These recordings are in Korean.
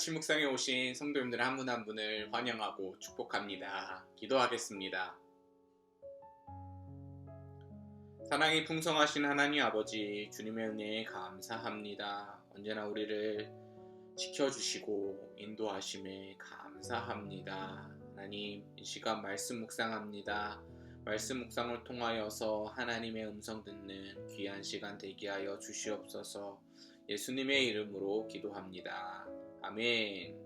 아침 묵상에 오신 성도님들 한 분 한 분을 환영하고 축복합니다. 기도하겠습니다. 사랑이 풍성하신 하나님 아버지 주님의 은혜에 감사합니다. 언제나 우리를 지켜주시고 인도하심에 감사합니다. 하나님 이 시간 말씀 묵상합니다. 말씀 묵상을 통하여서 하나님의 음성 듣는 귀한 시간 되게 하여 주시옵소서 예수님의 이름으로 기도합니다. 아멘.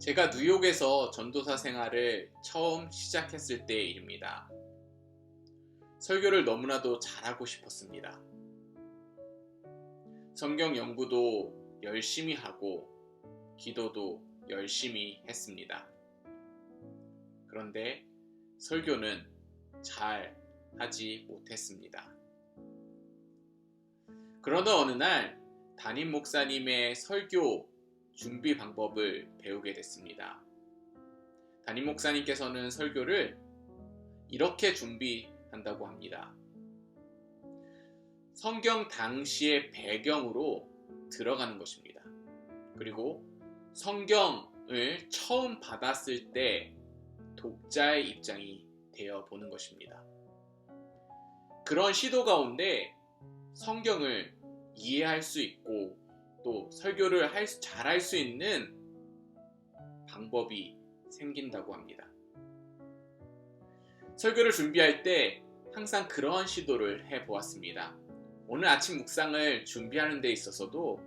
제가 뉴욕에서 전도사 생활을 처음 시작했을 때의 일입니다. 설교를 너무나도 잘하고 싶었습니다. 성경 연구도 열심히 하고 기도도 열심히 했습니다. 그런데 설교는 잘 하지 못했습니다. 그러던 어느 날 담임 목사님의 설교 준비 방법을 배우게 됐습니다. 담임 목사님께서는 설교를 이렇게 준비한다고 합니다. 성경 당시의 배경으로 들어가는 것입니다. 그리고 성경을 처음 받았을 때 독자의 입장이 되어 보는 것입니다. 그런 시도 가운데 성경을 이해할 수 있고 또 설교를 잘 할 수 있는 방법이 생긴다고 합니다. 설교를 준비할 때 항상 그러한 시도를 해 보았습니다. 오늘 아침 묵상을 준비하는 데 있어서도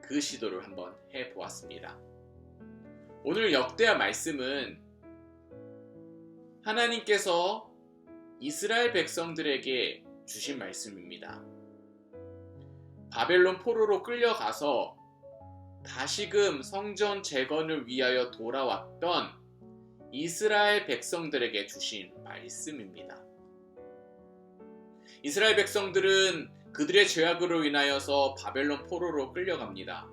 그 시도를 한번 해 보았습니다. 오늘 역대하 말씀은 하나님께서 이스라엘 백성들에게 주신 말씀입니다. 바벨론 포로로 끌려가서 다시금 성전 재건을 위하여 돌아왔던 이스라엘 백성들에게 주신 말씀입니다. 이스라엘 백성들은 그들의 죄악으로 인하여서 바벨론 포로로 끌려갑니다.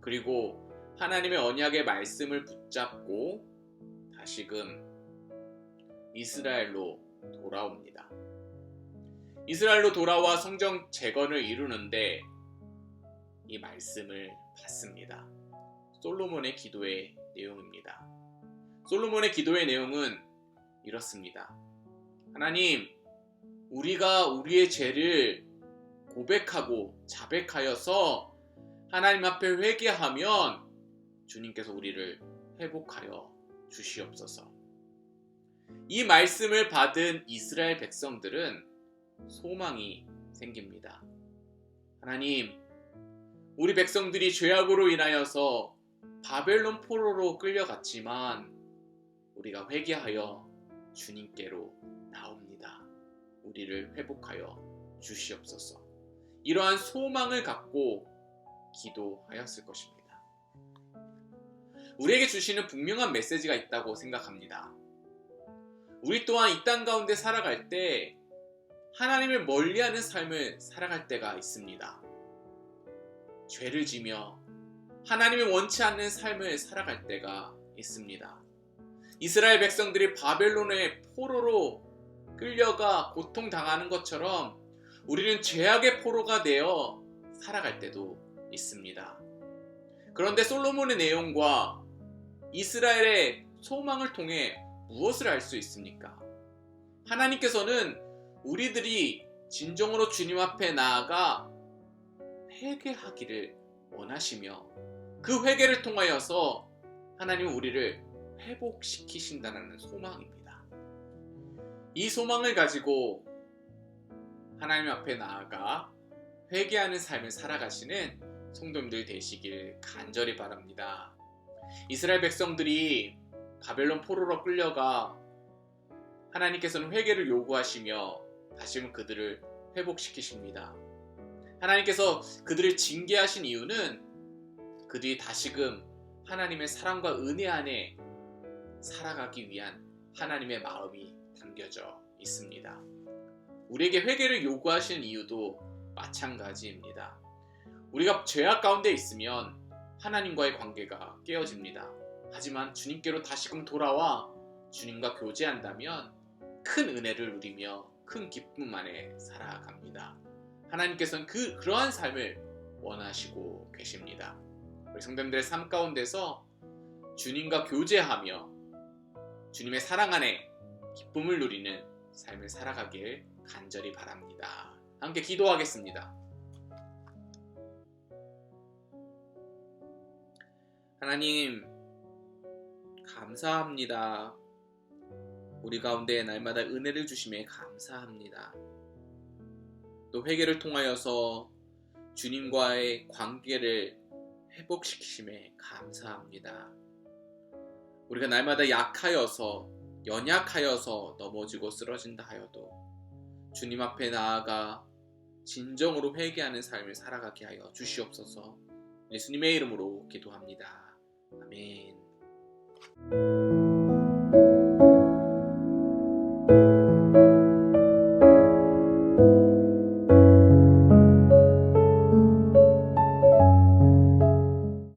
그리고 하나님의 언약의 말씀을 붙잡고 다시금 이스라엘로 돌아옵니다. 이스라엘로 돌아와 성정 재건을 이루는데 이 말씀을 받습니다. 솔로몬의 기도의 내용입니다. 솔로몬의 기도의 내용은 이렇습니다. 하나님, 우리가 우리의 죄를 고백하고 자백하여서 하나님 앞에 회개하면 주님께서 우리를 회복하여 주시옵소서. 이 말씀을 받은 이스라엘 백성들은 소망이 생깁니다. 하나님, 우리 백성들이 죄악으로 인하여서 바벨론 포로로 끌려갔지만 우리가 회개하여 주님께로 나옵니다. 우리를 회복하여 주시옵소서. 이러한 소망을 갖고 기도하였을 것입니다. 우리에게 주시는 분명한 메시지가 있다고 생각합니다. 우리 또한 이 땅 가운데 살아갈 때 하나님을 멀리하는 삶을 살아갈 때가 있습니다. 죄를 지며 하나님을 원치 않는 삶을 살아갈 때가 있습니다. 이스라엘 백성들이 바벨론의 포로로 끌려가 고통당하는 것처럼 우리는 죄악의 포로가 되어 살아갈 때도 있습니다. 그런데 솔로몬의 내용과 이스라엘의 소망을 통해 무엇을 알 수 있습니까? 하나님께서는 우리들이 진정으로 주님 앞에 나아가 회개하기를 원하시며 그 회개를 통하여서 하나님은 우리를 회복시키신다는 소망입니다. 이 소망을 가지고 하나님 앞에 나아가 회개하는 삶을 살아가시는 성도님들 되시길 간절히 바랍니다. 이스라엘 백성들이 바벨론 포로로 끌려가 하나님께서는 회개를 요구하시며 다시금 그들을 회복시키십니다. 하나님께서 그들을 징계하신 이유는 그들이 다시금 하나님의 사랑과 은혜 안에 살아가기 위한 하나님의 마음이 담겨져 있습니다. 우리에게 회개를 요구하시는 이유도 마찬가지입니다. 우리가 죄악 가운데 있으면 하나님과의 관계가 깨어집니다. 하지만 주님께로 다시금 돌아와 주님과 교제한다면 큰 은혜를 누리며 큰 기쁨 안에 살아갑니다. 하나님께서는 그 그러한 삶을 원하시고 계십니다. 우리 성도님들의 삶 가운데서 주님과 교제하며 주님의 사랑 안에 기쁨을 누리는 삶을 살아가길 간절히 바랍니다. 함께 기도하겠습니다. 하나님, 감사합니다. 우리 가운데 날마다 은혜를 주심에 감사합니다. 또 회개를 통하여서 주님과의 관계를 회복시키심에 감사합니다. 우리가 날마다 약하여서 연약하여서 넘어지고 쓰러진다 하여도 주님 앞에 나아가 진정으로 회개하는 삶을 살아가게 하여 주시옵소서. 예수님의 이름으로 기도합니다. 아멘.